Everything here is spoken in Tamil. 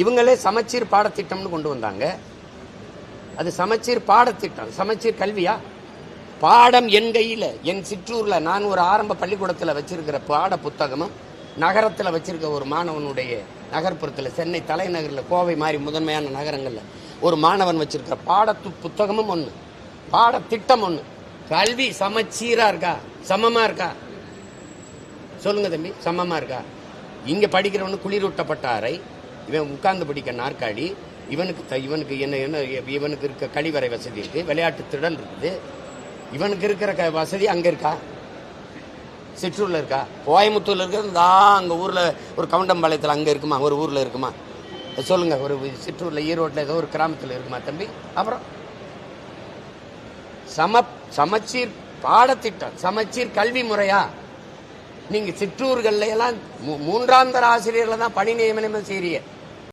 இவங்களே சமச்சீர் பாடத்திட்டம்னு கொண்டு வந்தாங்க. அது சமச்சீர் பாடத்திட்டம் சமச்சீர் கல்வியா? பாடம் என் கையில் என் சிற்றூரில் நான் ஒரு ஆரம்ப பள்ளிக்கூடத்தில் வச்சிருக்கிற பாட புத்தகமும் நகரத்தில் வச்சிருக்க ஒரு மாணவனுடைய நகர்ப்புறத்தில் சென்னை தலைநகரில் கோவை மாதிரி முதன்மையான நகரங்களில் ஒரு மாணவன் வச்சிருக்கிற பாடத்து புத்தகமும் ஒன்று பாடத்திட்டம் ஒன்று கல்வி சமச்சீராக இருக்கா? சமமாக இருக்கா? சொல்லுங்க தம்பி சமமாக இருக்கா? இங்கே படிக்கிறவனு குளிரூட்டப்பட்ட அறை இவன் உட்கார்ந்து படிக்க நாற்காலி இவனுக்கு த- இவனுக்கு என்ன என்ன இவனுக்கு இருக்க கழிவறை வசதி இருக்கு விளையாட்டு திடல் இருக்குது. இவனுக்கு இருக்கிற க வசதி அங்கே இருக்கா? சிற்றூரில் இருக்கா? கோயம்புத்தூரில் இருக்கிறது தான் அங்கே ஊரில் ஒரு கவுண்டம்பாளையத்தில் அங்கே இருக்குமா? ஒரு ஊரில் இருக்குமா? சொல்லுங்கள் ஒரு சிற்றூரில் ஈரோட்டில் ஏதோ ஒரு கிராமத்தில் இருக்குமா தம்பி? அப்புறம்? சம சமச்சீர் பாடத்திட்டம் சமச்சீர் கல்வி முறையா? நீங்க சிற்றூர்கள்ல எல்லாம் மூ- மூன்றாம் தர ஆசிரியர்களை தான் பணி நியமனம் செய்றீங்க.